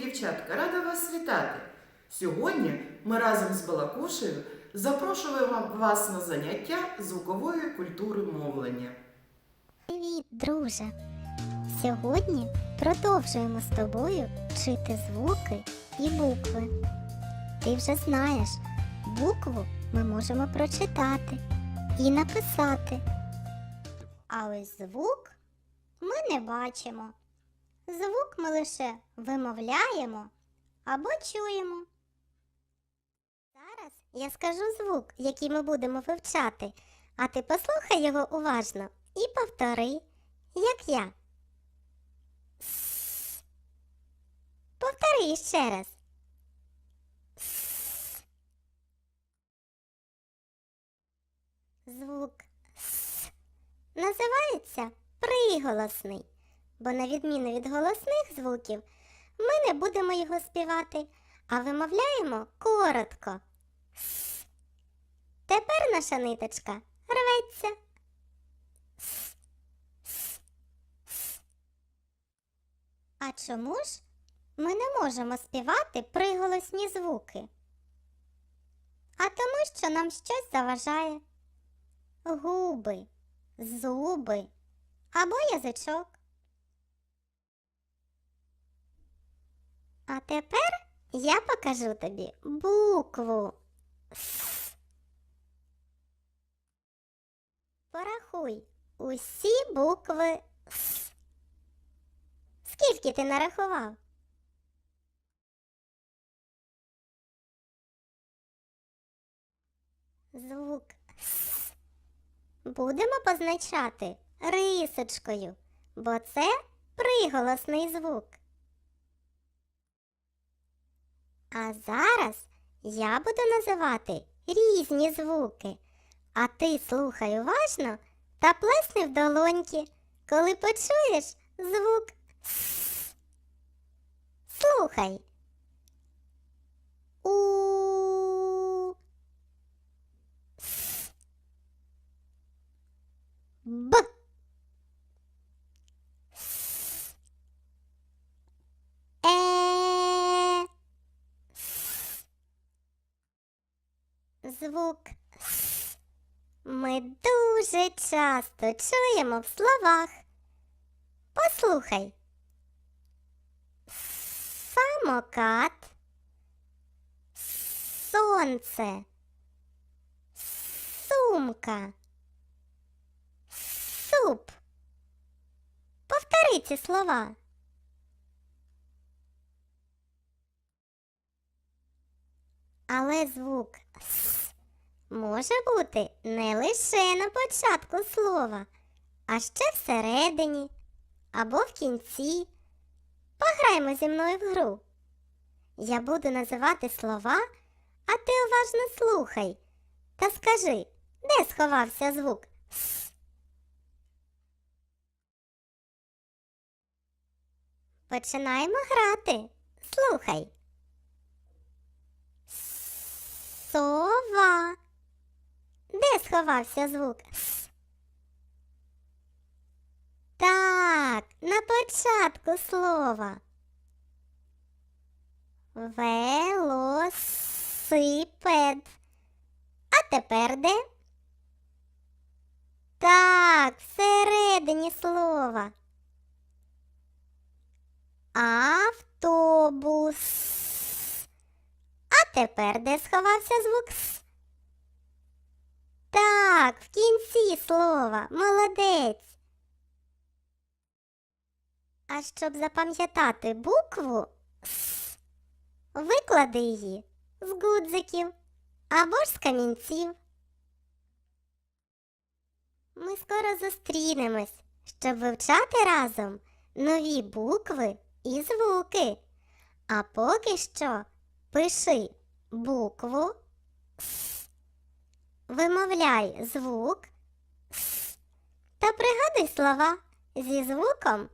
дівчатка, рада вас вітати! Сьогодні ми разом з Балакушею запрошуємо вас на заняття звукової культури мовлення. Привіт, друже! Сьогодні продовжуємо з тобою вчити звуки і букви. Ти вже знаєш, букву ми можемо прочитати і написати. А ось звук ми не бачимо. Звук ми лише вимовляємо або чуємо. Зараз я скажу звук, який ми будемо вивчати, а ти послухай його уважно і повтори, як я. С. Повтори ще раз. С. Звук С називається приголосний, бо на відміну від голосних звуків, ми не будемо його співати, а вимовляємо коротко. Тепер наша ниточка рветься. А чому ж ми не можемо співати приголосні звуки? А тому, що нам щось заважає. Губи, зуби або язичок. А тепер я покажу тобі букву С. Порахуй усі букви С. Скільки ти нарахував? Звук С будемо позначати рисочкою, бо це приголосний звук. А зараз я буду називати різні звуки, а ти слухай уважно та плесни в долоньки, коли почуєш звук С. Слухай. У. С. Б. С. Е. С. Звук С ми дуже часто чуємо в словах. Послухай. Самокат. Сонце. Сумка. Суп. Повтори ці слова. Але звук С може бути не лише на початку слова, а ще всередині або в кінці. Пограймо зі мною в гру. Я буду називати слова, а ти уважно слухай та скажи, де сховався звук С. Починаємо грати. Слухай. Сова. Де сховався звук? Так, на початку слова. Велосипед. А тепер де? Так, всередині слова. Автобус. А тепер де сховався звук С? Так, в кінці слова. Молодець. А щоб запам'ятати букву С, виклади її з гудзиків або ж з камінців. Ми скоро зустрінемось, щоб вивчати разом нові букви і звуки. А поки що пиши букву С, вимовляй звук С та пригадуй слова зі звуком